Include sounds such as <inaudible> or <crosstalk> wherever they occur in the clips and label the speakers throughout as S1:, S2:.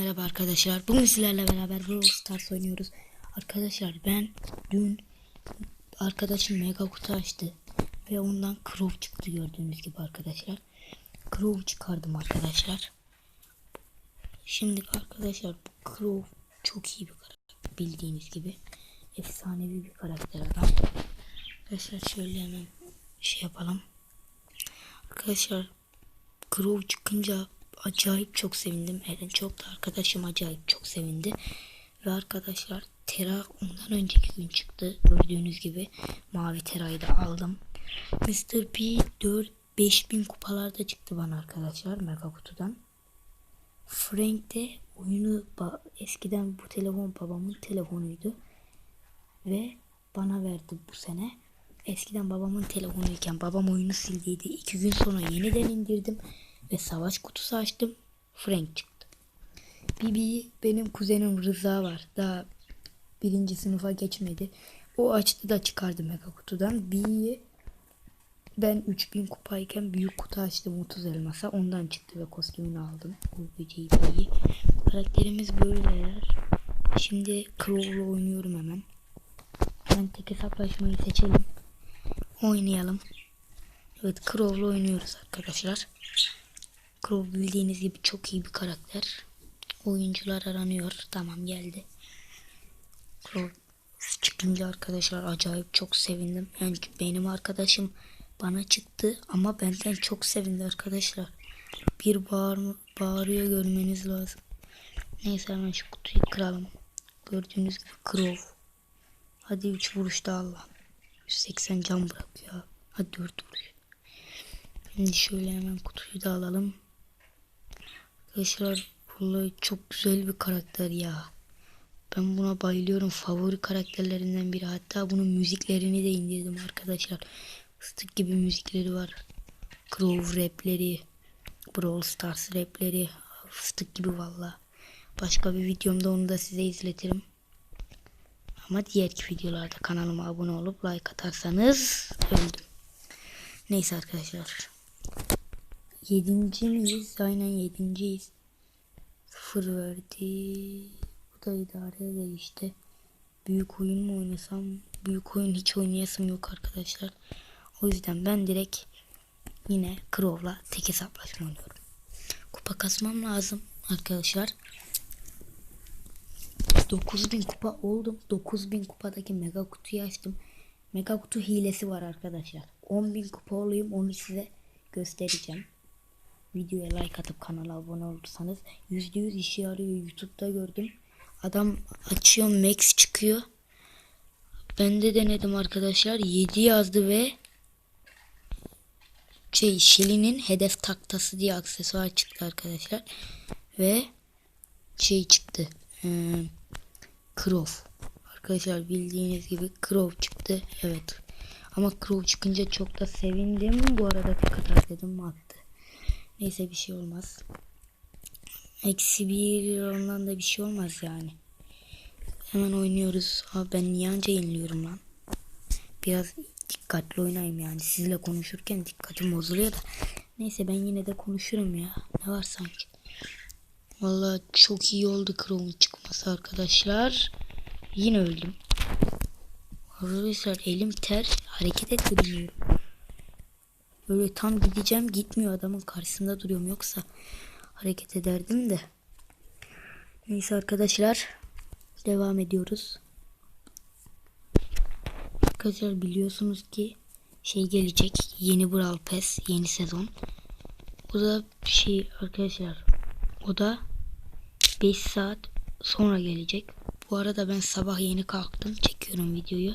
S1: Merhaba arkadaşlar. Bugün sizlerle beraber Brawl Stars oynuyoruz. Arkadaşlar ben dün arkadaşım mega kutu açtı ve ondan Crow çıktı gördüğünüz gibi arkadaşlar. Crow çıkardım arkadaşlar. Şimdi arkadaşlar bu Crow çok iyi bir karakter bildiğiniz gibi. Efsanevi bir karakter adam. Arkadaşlar şöyle hemen şey yapalım. Arkadaşlar Crow çıkınca acayip çok sevindim. Eren çok da arkadaşım acayip çok sevindi. Ve arkadaşlar Tera ondan önceki gün çıktı. Gördüğünüz gibi mavi Tera'yı da aldım. Mr. P 4 5000 kupalarda çıktı bana arkadaşlar mega kutudan. Frank de oyunu eskiden bu telefon babamın telefonuydu. Ve bana verdi bu sene. Eskiden babamın telefonuyken babam oyunu sildiydi. İki gün sonra yeniden indirdim ve savaş kutusu açtım. Frank çıktı. Bibi benim kuzenim Rıza var. Daha birinci sınıfa geçmedi. O açtı da çıkardı mega kutudan. Bi'yi ben 3000 kupayken büyük kutu açtım 30 elmasa. Ondan çıktı ve kostümünü aldım. Bu böceği B'yi. Karakterimiz böyleler. Şimdi Crow'la oynuyorum hemen. Hemen tek hesaplaşmayı seçelim. Oynayalım. Evet Crow'la oynuyoruz arkadaşlar. Crow bildiğiniz gibi çok iyi bir karakter. Oyuncular aranıyor. Tamam geldi. Crow çıkınca arkadaşlar acayip çok sevindim. Yani benim arkadaşım bana çıktı ama benden çok sevindi arkadaşlar. Bir bağır, bağırıyor görmeniz lazım. Neyse hemen şu kutuyu kıralım. Gördüğünüz gibi Crow. Hadi 3 vuruşta Allah. 180 can bırakıyor. Hadi 4 vuruş. Şimdi şöyle hemen kutuyu da alalım. Arkadaşlar vallahi çok güzel bir karakter ya. Ben buna bayılıyorum. Favori karakterlerinden biri. Hatta bunun müziklerini de indirdim arkadaşlar. Fıstık gibi müzikleri var. Crow rapleri. Brawl Stars rapleri. Fıstık gibi valla. Başka bir videomda onu da size izletirim. Ama diğerki videolarda kanalıma abone olup like atarsanız öldüm. Neyse arkadaşlar. Yedinci miyiz? Aynen yedinciyiz. Sıfır verdi. Bu da idare eder işte. Büyük oyun mu oynasam? Büyük oyun hiç oynayasım yok arkadaşlar. O yüzden ben direkt yine Crow'la tek hesaplaşma oynuyorum. Kupa kasmam lazım arkadaşlar. 9000 kupa oldum. 9000 kupadaki mega kutuyu açtım. Mega kutu hilesi var arkadaşlar. 10.000 kupa olayım onu size göstereceğim. Videoya like atıp kanala abone olursanız %100 işe yarıyor. YouTube'da gördüm. Adam açıyor max çıkıyor. Ben de denedim arkadaşlar. 7 yazdı ve şey Shelly'nin hedef taktası diye aksesuar çıktı arkadaşlar. Ve şey çıktı. Hmm, Crow. Arkadaşlar bildiğiniz gibi Crow çıktı. Evet. Ama Crow çıkınca çok da sevindim. Bu arada tek atar dedim attı. Neyse bir şey olmaz. Eksi bir ondan da bir şey olmaz yani. Hemen oynuyoruz. Abi ben niye anca yeniliyorum lan? Biraz dikkatli oynayayım yani. Sizle konuşurken dikkatim bozuluyor da. Neyse ben yine de konuşurum ya. Ne var sanki? Vallahi çok iyi oldu Chrome'un çıkması arkadaşlar. Yine öldüm. Arkadaşlar elim ters hareket etmiyorum. Böyle tam gideceğim gitmiyor adamın karşısında duruyorum yoksa hareket ederdim de. Neyse arkadaşlar devam ediyoruz. Arkadaşlar biliyorsunuz ki şey gelecek yeni Brawl Pass yeni sezon. O da şey arkadaşlar o da 5 saat sonra gelecek. Bu arada ben sabah yeni kalktım. Çekiyorum videoyu.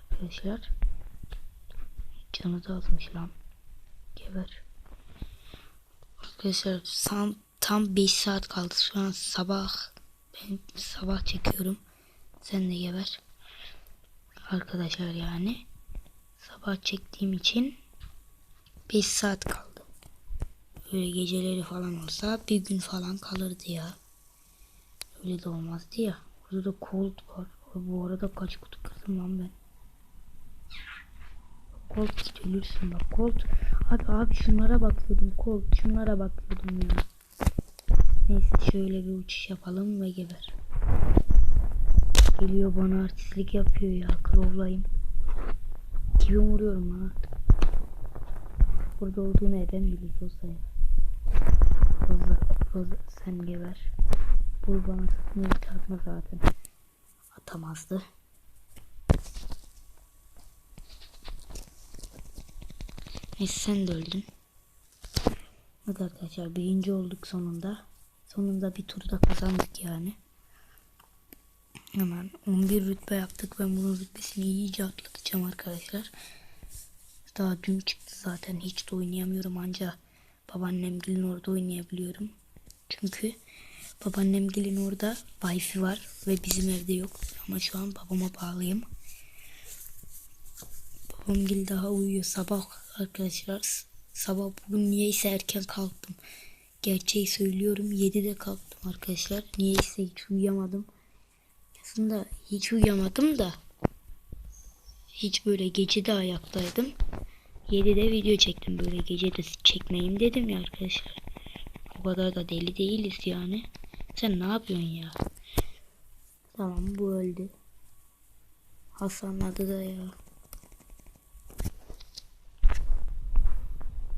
S1: Arkadaşlar. Canı da azmış lan. Geber. Arkadaşlar tam, tam 5 saat kaldı. Şu an sabah. Ben sabah çekiyorum. Sen de geber. Arkadaşlar yani. Sabah çektiğim için 5 saat kaldı. Böyle geceleri falan olsa bir gün falan kalırdı ya. Öyle de olmazdı ya. Burada da Colt var. Bu arada kaç kutu kırdım lan ben. Colt git ölürsün bak Colt. Abi abi şunlara bakıyordum Colt. Şunlara bakıyordum ya. Neyse şöyle bir uçuş yapalım ve geber. Geliyor bana artistlik yapıyor ya. Crow'layım. Gibi vuruyorum ha. Burada olduğunu neden bilir Rosa ya. Rosa, Rosa sen geber. Vur bana sakın ulti atma zaten. Atamazdı. Neyse sen de öldün. Evet arkadaşlar birinci olduk sonunda. Sonunda bir turda kazandık yani. Hemen 11 rütbe yaptık. Ben bunun rütbesini iyice atlatacağım arkadaşlar. Daha dün çıktı zaten. Hiç de oynayamıyorum anca babaannem gelin orada oynayabiliyorum. Çünkü babaannem gelin orada wifi var ve bizim evde yok. Ama şu an babama bağlıyım. Babam gel daha uyuyor sabah arkadaşlar. Sabah bugün niyeyse erken kalktım. Gerçeği söylüyorum 7'de kalktım arkadaşlar. Niyeyse hiç uyuyamadım. Aslında hiç uyuyamadım da hiç böyle gece de ayaktaydım. 7'de video çektim böyle gece de çekmeyeyim dedim ya arkadaşlar. O kadar da deli değiliz yani. Sen ne yapıyorsun ya? Tamam bu öldü. Hasan adı da ya.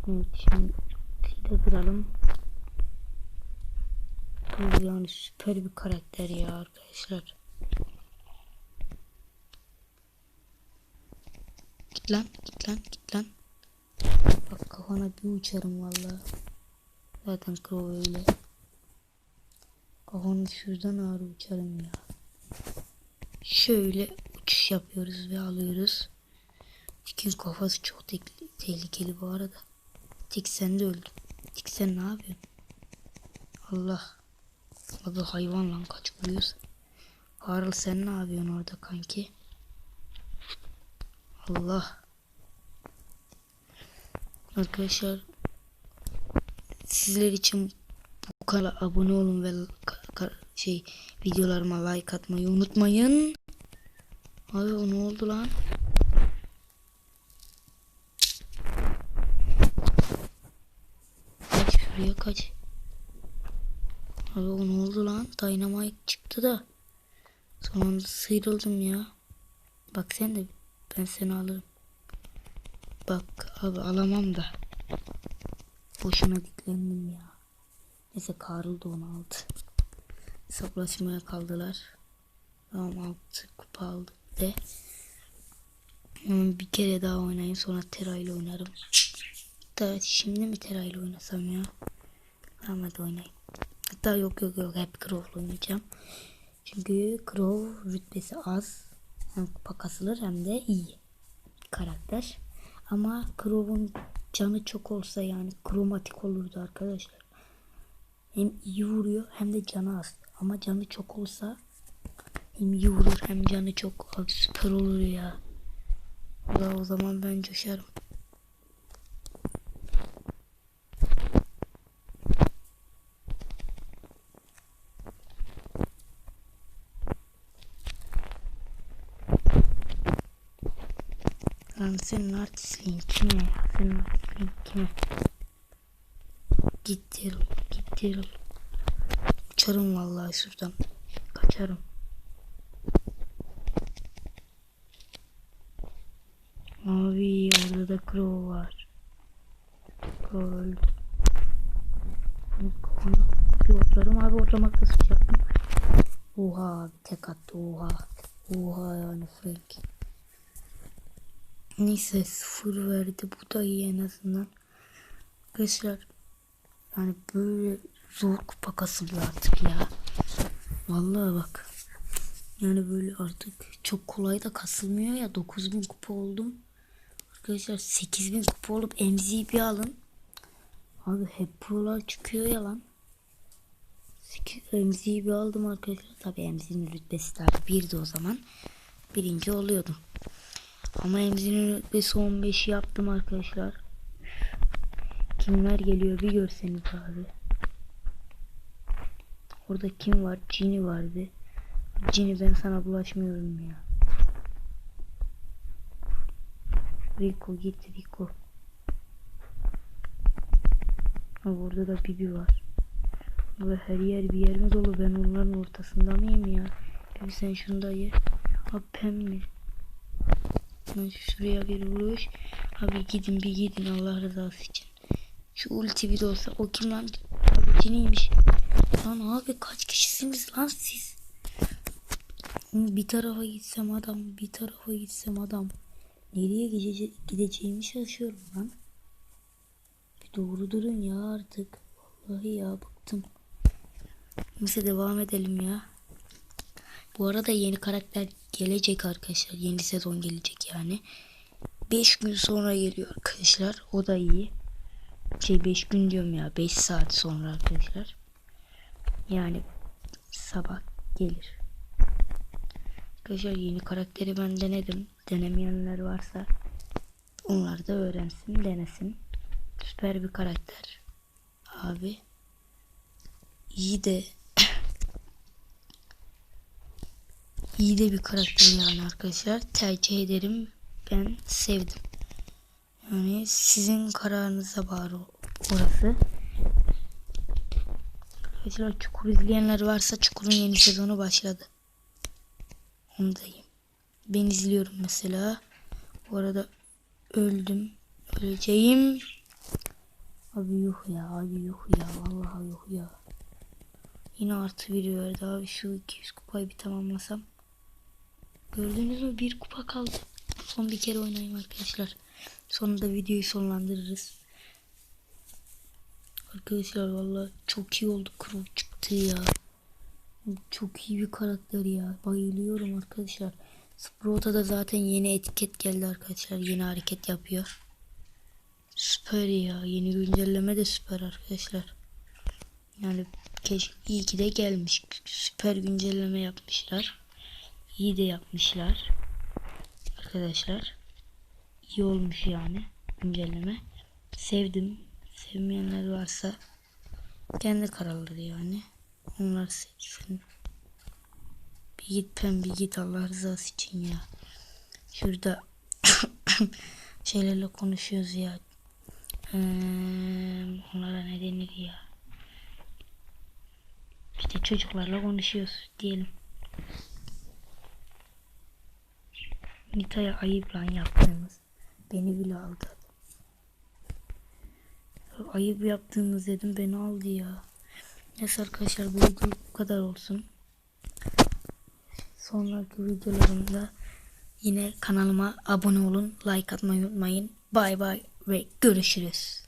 S1: Evet şimdi de kıralım. Bu yani süper bir karakter ya arkadaşlar. Git lan git lan git lan. Bak kafana bir uçarım valla. Zaten Crow öyle. Kafanı şuradan ağrı uçarım ya. Şöyle uçuş yapıyoruz ve alıyoruz. Tikin kafası çok te tehlikeli bu arada. Tik sen de öldün. Tik sen ne yapıyorsun? Allah. Abi hayvan lan kaç vuruyorsun? Karl sen ne yapıyorsun orada kanki? Allah. Arkadaşlar sizler için bu kanala abone olun ve şey videolarıma like atmayı unutmayın. Abi o ne oldu lan? Kaç şuraya kaç. Abi o ne oldu lan? Dynamite çıktı da. Sonunda sıyrıldım ya. Bak sen de ben seni alırım. Bak abi alamam da. Boşuna diklendim ya. Neyse Karl da onu aldı. Hesaplaşmaya kaldılar. Tamam altı kupa aldı de. Bir kere daha oynayayım sonra Tera ile oynarım. Hatta şimdi mi Tera oynasam ya? Tamam hadi oynayayım. Hatta yok yok yok hep Crow oynayacağım. Çünkü Crow rütbesi az. Hem kupa kasılır hem de iyi karakter. Ama Crow'un canı çok olsa yani kromatik olurdu arkadaşlar. Hem iyi vuruyor hem de canı az. Ama canı çok olsa hem iyi vurur hem canı çok az. Süper olur ya. Da o zaman ben coşarım. Lan senin artistliğin kime ya? Senin artistliğin kime? Git Daryl. Git Daryl. Uçarım vallahi şuradan. Kaçarım. Abi orada da Crow var. Crow öldü. Kafana bir otlarım abi otlamakta sıçacaktım. Oha bir tek attı oha. Oha yani Frank. Neyse sıfır verdi. Bu da iyi en azından. Arkadaşlar yani böyle zor kupa kasılıyor artık ya. Vallahi bak. Yani böyle artık çok kolay da kasılmıyor ya. 9000 kupa oldum. Arkadaşlar 8000 kupa olup emziği bir alın. Abi hep prolar çıkıyor ya lan. Emziği bir aldım arkadaşlar. Tabi emziğin rütbesi daha birdi o zaman. Birinci oluyordum. Ama emzinin rütbesi 15 yaptım arkadaşlar. Kimler geliyor bir görseniz abi. Orada kim var? Cini vardı. Cini ben sana bulaşmıyorum ya. Rico git Rico. Ha, burada da Bibi var. Ve her yer bir yer mi dolu? Ben onların ortasında mıyım ya? Abi sen şunu da ye. Abi pem Ben şuraya bir vuruş. Abi gidin bir gidin Allah rızası için. Şu ulti bir de olsa. O kim lan? Abi ciniymiş. Lan abi kaç kişisiniz lan siz? Bir tarafa gitsem adam, bir tarafa gitsem adam. Nereye gidece gideceğimi şaşıyorum lan. Bir doğru durun ya artık. Vallahi ya bıktım. Neyse devam edelim ya. Bu arada yeni karakter gelecek arkadaşlar. Yeni sezon gelecek yani. 5 gün sonra geliyor arkadaşlar. O da iyi. Şey 5 gün diyorum ya. 5 saat sonra arkadaşlar. Yani sabah gelir. Arkadaşlar yeni karakteri ben denedim. Denemeyenler varsa onlar da öğrensin, denesin. Süper bir karakter. Abi. İyi de iyi de bir karakter yani arkadaşlar. Tercih ederim. Ben sevdim. Yani sizin kararınıza bağlı orası. Arkadaşlar Çukur izleyenler varsa Çukur'un yeni sezonu başladı. Ondayım. Ben izliyorum mesela. Bu arada öldüm. Öleceğim. Abi yuh ya abi yuh ya vallahi yuh ya. Yine artı biri verdi abi şu 200 kupayı bir tamamlasam. Gördünüz mü bir kupa kaldı. Son bir kere oynayayım arkadaşlar. Sonunda videoyu sonlandırırız. Arkadaşlar vallahi çok iyi oldu. Kuru çıktı ya. Çok iyi bir karakter ya. Bayılıyorum arkadaşlar. Sprout'a da zaten yeni etiket geldi arkadaşlar. Yeni hareket yapıyor. Süper ya. Yeni güncelleme de süper arkadaşlar. Yani keşke iyi ki de gelmiş. Süper güncelleme yapmışlar. İyi de yapmışlar. Arkadaşlar. İyi olmuş yani güncelleme. Sevdim. Sevmeyenler varsa kendi kararları yani. Onlar seçsin. Bir git pem bir git Allah rızası için ya. Şurada <coughs> şeylerle konuşuyoruz ya. Ee, onlara ne denir ya. İşte çocuklarla konuşuyoruz diyelim. Nita'ya ayıp lan yaptığımız. Beni bile aldı. Ayıp yaptığımız dedim beni aldı ya. Neyse arkadaşlar bu video bu kadar olsun. Sonraki videolarımda yine kanalıma abone olun. Like atmayı unutmayın. Bay bay ve görüşürüz.